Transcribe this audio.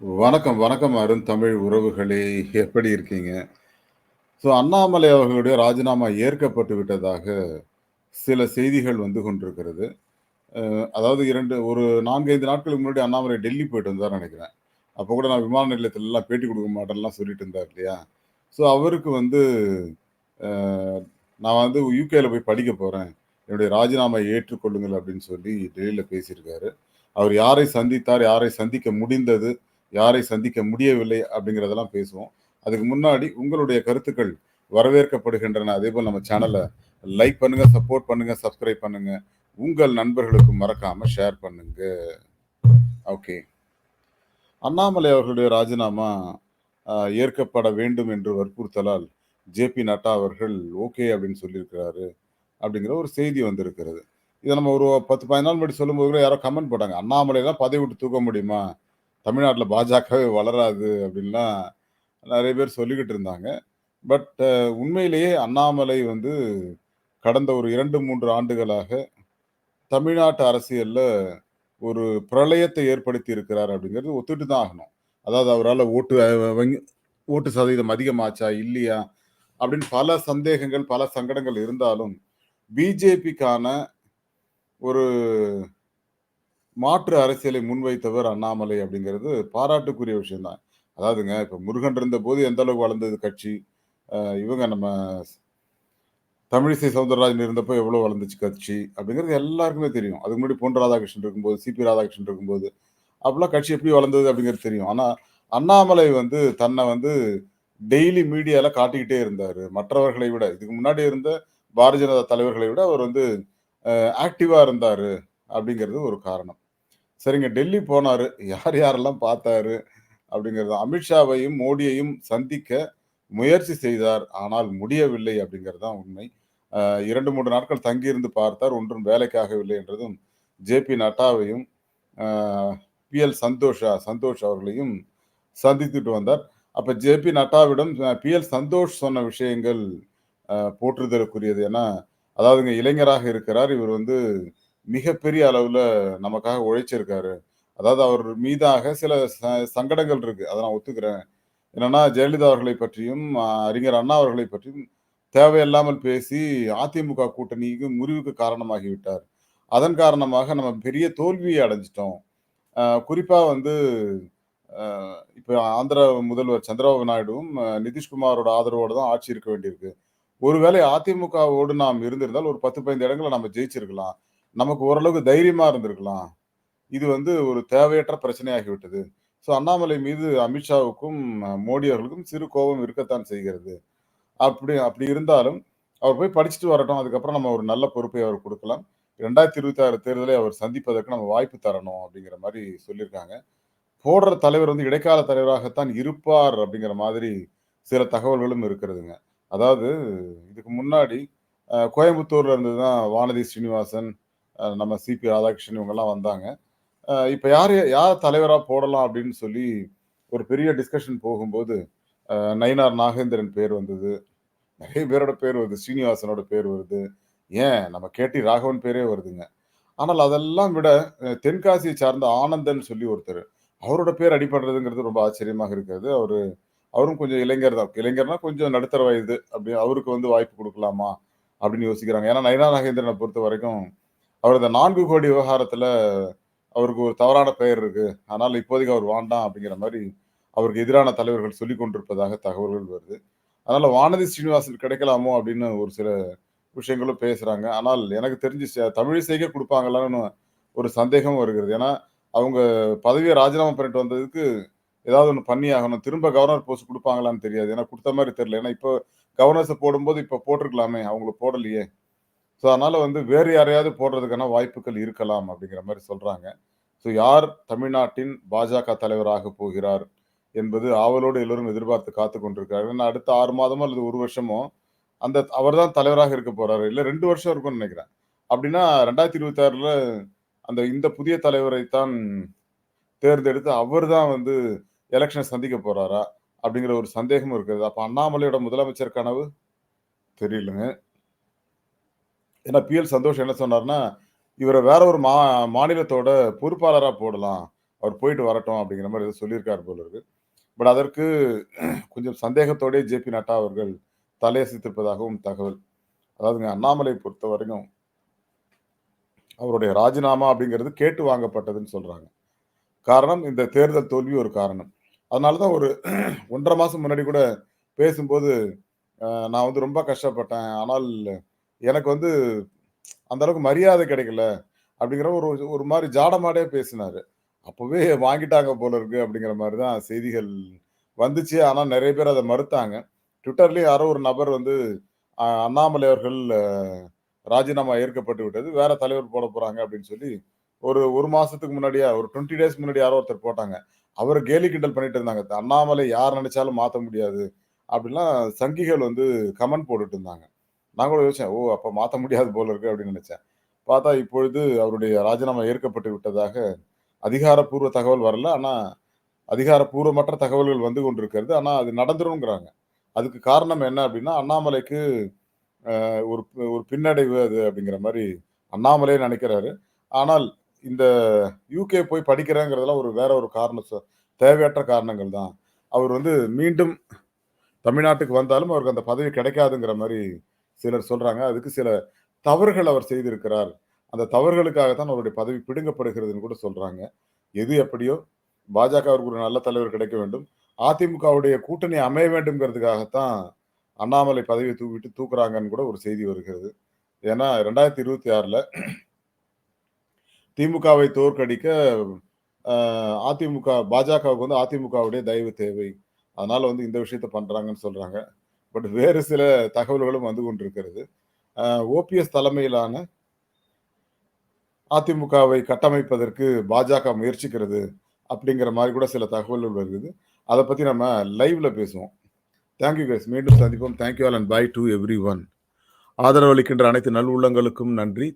வணக்கம், வணக்கம் அருந்தமிழ் உறவுகளே! எப்படி இருக்கீங்க? ஸோ அண்ணாமலை அவர்களுடைய ராஜினாமா ஏற்கப்பட்டு விட்டதாக சில செய்திகள் வந்து கொண்டிருக்கிறது. அதாவது இரண்டு ஒரு 4, 5 நாட்களுக்கு முன்னாடி அண்ணாமலை டெல்லி போயிட்டு வந்தார் நினைக்கிறேன் அப்போ கூட நான் விமான நிலையத்திலலாம் பேட்டி கொடுக்க மாட்டேன்லாம் சொல்லிட்டு இருந்தார் இல்லையா? ஸோ அவருக்கு வந்து நான் வந்து யூகேல போய் படிக்க போகிறேன் என்னுடைய ராஜினாமா ஏற்றுக்கொள்ளுங்கள் அப்படின்னு சொல்லி டெல்லியில் பேசியிருக்காரு. அவர் யாரை சந்தித்தார்? யாரை சந்திக்க முடிந்தது? யாரை சந்திக்க முடியவில்லை? அப்படிங்கிறதெல்லாம் பேசுவோம். அதுக்கு முன்னாடி உங்களுடைய கருத்துக்கள் வரவேற்கப்படுகின்றன. அதே போல் நம்ம சேனலை லைக் பண்ணுங்க, சப்போர்ட் பண்ணுங்க, சப்ஸ்கிரைப் பண்ணுங்க. உங்கள் நண்பர்களுக்கு மறக்காம ஷேர் பண்ணுங்க. ஓகே. அண்ணாமலை அவர்களுடைய ராஜினாமா ஏற்கப்பட வேண்டும் என்று வற்புறுத்தலால், ஜே.பி. நட்டா அவர்கள் ஓகே அப்படின்னு சொல்லியிருக்கிறாரு. அப்படிங்கிற ஒரு செய்தி வந்திருக்கிறது. இதை நம்ம ஒரு பத்து பதினாலு மணி சொல்லும்போது கூட யாரோ கமெண்ட் போட்டாங்க. அண்ணாமலையெல்லாம் பதவி விட்டு தூக்க முடியுமா? தமிழ்நாட்டில் பாஜகவே வளராது." அப்படின்லாம் நிறைய பேர் சொல்லிக்கிட்டு இருந்தாங்க. பட் உண்மையிலேயே அண்ணாமலை வந்து கடந்த ஒரு 2, 3 ஆண்டுகளாக தமிழ்நாட்டு அரசியலில் ஒரு பிரளயத்தை ஏற்படுத்தி இருக்கிறார் அப்படிங்கிறது ஒத்துட்டு தான் ஆகணும். அதாவது அவரால் ஓட்டு வங்கி ஓட்டு சதவீதம் அதிகமாச்சா? இல்லையா? அப்படின்னு பல சந்தேகங்கள், பல சங்கடங்கள் இருந்தாலும், பிஜேபிக்கான ஒரு மாற்று அரசியலை முன்வைத்தவர் அண்ணாமலை அப்படிங்கிறது பாராட்டுக்குரிய விஷயம்தான் அதாவதுங்க இப்போ முருகன் இருந்தபோது எந்த அளவுக்கு வளர்ந்தது கட்சி. இவங்க நம்ம தமிழிசை சவுந்தரராஜன் இருந்தப்போ எவ்வளோ வளர்ந்துச்சு கட்சி அப்படிங்கிறது எல்லாருக்குமே தெரியும். அதுக்கு முன்னாடி பொன் ராதாகிருஷ்ணன் இருக்கும்போது, சிபி ராதாகிருஷ்ணன் இருக்கும்போது, அப்பலாம் கட்சி எப்படி வளர்ந்தது அப்படிங்கிறது தெரியும். ஆனால் அண்ணாமலை வந்து தன்னை வந்து டெய்லி மீடியாவில் காட்டிக்கிட்டே இருந்தார் மற்றவர்களை விட இதுக்கு முன்னாடி இருந்த பாரதிய ஜனதா தலைவர்களை விட அவர் வந்து ஆக்டிவாக இருந்தார் அப்படிங்கிறது ஒரு காரணம். சரிங்க டெல்லி போனாரு. யார் யாரெல்லாம் பார்த்தாரு அப்படிங்கிறது அமித்ஷாவையும், மோடியையும் சந்திக்க முயற்சி செய்தார். ஆனால் முடியவில்லை அப்படிங்கிறது தான் உண்மை. இரண்டு மூன்று நாட்கள் தங்கியிருந்து பார்த்தார். ஒன்றும் வேலைக்காகவில்லை என்றதும் ஜே.பி. நட்டாவையும், பி பி.எல். சந்தோஷா சந்தோஷ் அவர்களையும் சந்தித்துட்டு வந்தார். அப்போ ஜே.பி. நட்டாவிடம் பி பி.எல். சந்தோஷ் சொன்ன விஷயங்கள் போற்றுதலுக்குரியது. ஏன்னா, அதாவதுங்க இளைஞராக இருக்கிறார். இவர் வந்து மிகப்பெரிய அளவுல நமக்காக உழைச்சிருக்காரு. அதாவது அவர் மீதாக சில ச சங்கடங்கள் இருக்கு. அதை நான் ஒத்துக்கிறேன். என்னன்னா, ஜெயலலிதா அவர்களை பற்றியும், அறிஞர் அண்ணா அவர்களை பற்றியும் தேவையில்லாமல் பேசி அதிமுக கூட்டணிக்கு முறிவுக்கு காரணமாகி விட்டார். அதன் காரணமாக நம்ம பெரிய தோல்வியை அடைஞ்சிட்டோம் குறிப்பாக வந்து இப்போ ஆந்திர முதல்வர் சந்திரபாபு நாயுடுவும், நிதிஷ்குமாரோட ஆதரவோடு தான் ஆட்சி இருக்க வேண்டியிருக்கு. ஒருவேளை அதிமுகவோடு நாம் இருந்திருந்தால் ஒரு பத்து பதினைந்து இடங்களை நம்ம ஜெயிச்சிருக்கலாம். நமக்கு ஓரளவுக்கு தைரியமா இருந்திருக்கலாம். இது வந்து ஒரு தேவையற்ற பிரச்சனையாகிவிட்டது. ஸோ அண்ணாமலை மீது அமித்ஷாவுக்கும், மோடி அவர்களுக்கும் சிறு கோபம் இருக்கத்தான் செய்கிறது. அப்படி அப்படி இருந்தாலும், அவர் போய் படிச்சுட்டு வரட்டும். அதுக்கப்புறம் நம்ம ஒரு நல்ல பொறுப்பை அவர் கொடுக்கலாம் ரெண்டாயிரத்தி இருபத்தி ஆறு தேர்தலை அவர் சந்திப்பதற்கு நம்ம வாய்ப்பு தரணும் அப்படிங்கிற மாதிரி சொல்லியிருக்காங்க. போடுற தலைவர் வந்து இடைக்கால தலைவராகத்தான் இருப்பார் அப்படிங்கிற மாதிரி சில தகவல்களும் இருக்கிறதுங்க. அதாவது இதுக்கு முன்னாடி கோயம்புத்தூர்ல இருந்து தான் வானதி ஸ்ரீனிவாசன், நம்ம சி.பி. ராதாகிருஷ்ணன் இவங்கெல்லாம் வந்தாங்க. இப்போ யார் யார் தலைவராக போடலாம் அப்படின்னு சொல்லி ஒரு பெரிய டிஸ்கஷன் போகும்போது, நயினார் நாகேந்திரன் பேர் வந்தது. நிறைய பேரோட பேர் வருது. ஸ்ரீனிவாசனோட பேர் வருது. ஏன் நம்ம கே.டி. ராகவன் பேரே வருதுங்க. ஆனால் அதெல்லாம் விட தென்காசியை சார்ந்த ஆனந்தன் சொல்லி ஒருத்தர் அவரோட பேர் அடிபடுறதுங்கிறது ரொம்ப ஆச்சரியமாக இருக்கிறது. அவர் அவரும் கொஞ்சம் இளைஞர் தான். இளைஞர்னா கொஞ்சம் நடுத்தர வயது. அப்படி அவருக்கு வந்து வாய்ப்பு கொடுக்கலாமா அப்படின்னு யோசிக்கிறாங்க. ஏன்னா நாகேந்திரனை பொறுத்த வரைக்கும் அவர் இந்த நான்கு கோடி விவகாரத்துல அவருக்கு ஒரு தவறான பெயர் இருக்கு. அதனால இப்போதைக்கு அவர் வாண்டாம் அப்படிங்கிற மாதிரி அவருக்கு எதிரான தலைவர்கள் சொல்லிக் கொண்டிருப்பதாக தகவல்கள் வருது. அதனால வானதி ஸ்ரீனிவாசன் கிடைக்கலாமோ அப்படின்னு ஒரு சில விஷயங்களும் பேசுறாங்க. ஆனால் எனக்கு தெரிஞ்சு தமிழிசைக்கே கொடுப்பாங்களான்னு ஒரு சந்தேகம் வருகிறது. ஏன்னா, அவங்க பதவியை ராஜினாமா பண்ணிட்டு வந்ததுக்கு ஏதாவது ஒன்று பண்ணி ஆகணும். திரும்ப கவர்னர் போஸ்ட் கொடுப்பாங்களான்னு தெரியாது. ஏன்னா கொடுத்த மாதிரி தெரியல. ஏன்னா இப்போ கவர்னர்ஸை போடும்போது இப்போ போட்டிருக்கலாமே அவங்கள போடலையே! ஸோ அதனால் வந்து வேறு யாரையாவது போடுறதுக்கான வாய்ப்புகள் இருக்கலாம் அப்படிங்கிற மாதிரி சொல்கிறாங்க ஸோ யார் தமிழ்நாட்டின் பாஜக தலைவராக போகிறார் என்பது ஆவலோடு எல்லோரும் எதிர்பார்த்து காத்துக் கொண்டிருக்காரு ஏன்னா அடுத்த ஆறு மாதமோ அல்லது ஒரு வருஷமோ அந்த அவர் தான் தலைவராக இருக்க போறாரு. இல்லை ரெண்டு வருஷம் இருக்கும்னு நினைக்கிறேன் அப்படின்னா 2026ல அந்த இந்த புதிய தலைவரை தான் தேர்ந்தெடுத்து அவர் தான் வந்து எலெக்ஷனை சந்திக்க போறாரா? அப்படிங்கிற ஒரு சந்தேகமும் இருக்குது. அப்போ அண்ணாமலையோட முதலமைச்சர் கனவு? தெரியலங்க. ஏன்னா பி.எல். சந்தோஷ் என்ன சொன்னார்னா இவரை வேற ஒரு மா மாநிலத்தோட பொறுப்பாளராக போடலாம். அவர் போயிட்டு வரட்டும் அப்படிங்கிற மாதிரி ஏதோ சொல்லியிருக்கார் போல இருக்கு. பட் அதற்கு கொஞ்சம் சந்தேகத்தோடே ஜே.பி. நட்டா அவர்கள் தலையசித்திருப்பதாகவும் தகவல். அதாவதுங்க அண்ணாமலை பொறுத்தவரைக்கும் அவருடைய ராஜினாமா அப்படிங்கிறது கேட்டு வாங்கப்பட்டதுன்னு சொல்கிறாங்க காரணம் இந்த தேர்தல் தோல்வி ஒரு காரணம். அதனால தான் ஒரு ஒன்றரை மாதம் முன்னாடி கூட பேசும்போது, நான் வந்து ரொம்ப கஷ்டப்பட்டேன். ஆனால் எனக்கு வந்து அந்த அளவுக்கு மரியாதை கிடைக்கல. அப்படிங்கிற ஒரு ஒரு மாதிரி ஜாடமாடே பேசினாரு. அப்பவே வாங்கிட்டாங்க போல இருக்கு அப்படிங்கிற மாதிரி தான் செய்திகள் வந்துச்சு. ஆனால் நிறைய பேர் அதை மறுத்தாங்க. ட்விட்டர்லேயே யாரோ ஒரு நபர் வந்து அண்ணாமலை அவர்கள் ராஜினாமா ஏற்கப்பட்டு விட்டது. வேற தலைவர் போட போறாங்க அப்படின்னு சொல்லி ஒரு ஒரு மாசத்துக்கு முன்னாடியா ஒரு 20 டேஸ் முன்னாடி யாரோ ஒருத்தர் போட்டாங்க. அவர் கேலி கிண்டல் பண்ணிட்டு இருந்தாங்க. அண்ணாமலை யார் நினைச்சாலும் மாற்ற முடியாது. அப்படிலாம் சங்கிகள் வந்து கமெண்ட் போட்டுட்டு இருந்தாங்க. நான் கூட யோசிச்சேன். ஓ! அப்போ மாற்ற முடியாது போல இருக்கு அப்படின்னு நினைச்சேன் பார்த்தா இப்பொழுது அவருடைய ராஜினாமா ஏற்கப்பட்டு விட்டதாக அதிகாரப்பூர்வ தகவல் வரல. ஆனால் அதிகாரப்பூர்வமற்ற தகவல்கள் வந்து கொண்டிருக்கிறது. ஆனால் அது நடந்துருங்கிறாங்க அதுக்கு காரணம் என்ன அப்படின்னா, அண்ணாமலைக்கு ஒரு ஒரு பின்னடைவு அது அப்படிங்கிற மாதிரி அண்ணாமலையே நினைக்கிறாரு ஆனால் இந்த யூகே போய் படிக்கிறேங்கிறதெல்லாம் ஒரு வேற ஒரு காரணம் சொ தேவையற்ற காரணங்கள் தான். அவர் வந்து மீண்டும் தமிழ்நாட்டுக்கு வந்தாலும் அவருக்கு அந்த பதவி கிடைக்காதுங்கிற மாதிரி சிலர் சொல்றாங்க. அதுக்கு சில தவறுகள் அவர் செய்திருக்கிறார். அந்த தவறுகளுக்காக தான் அவருடைய பதவி பிடுங்கப்படுகிறதுன்னு கூட சொல்றாங்க. எது எப்படியோ பாஜகவிற்கு ஒரு நல்ல தலைவர் கிடைக்க வேண்டும். அதிமுகவுடைய கூட்டணி அமைய வேண்டும்ங்கிறதுக்காகத்தான் அண்ணாமலை பதவியை தூக்கிட்டு தூக்குறாங்கன்னு கூட ஒரு செய்தி வருகிறது. ஏன்னா 2026ல திமுகவை தோற்கடிக்க அதிமுக பாஜகவுக்கு வந்து அதிமுகவுடைய தயவு தேவை. அதனால வந்து இந்த விஷயத்த பண்றாங்கன்னு சொல்றாங்க. பட் வேறு சில தகவல்களும் வந்து கொண்டிருக்கிறது. ஓபிஎஸ் தலைமையிலான அதிமுகவை கட்டமைப்பதற்கு பாஜக முயற்சிக்கிறது. அப்படிங்கிற மாதிரி கூட சில தகவல்கள் வருது. அதை பற்றி நம்ம லைவ்ல பேசுவோம். Thank you guys. மீண்டும் சந்திப்போம். Thank you all and bye to everyone. ஆதரவு அளிக்கின்ற அனைத்து நல் உள்ளங்களுக்கும் நன்றி.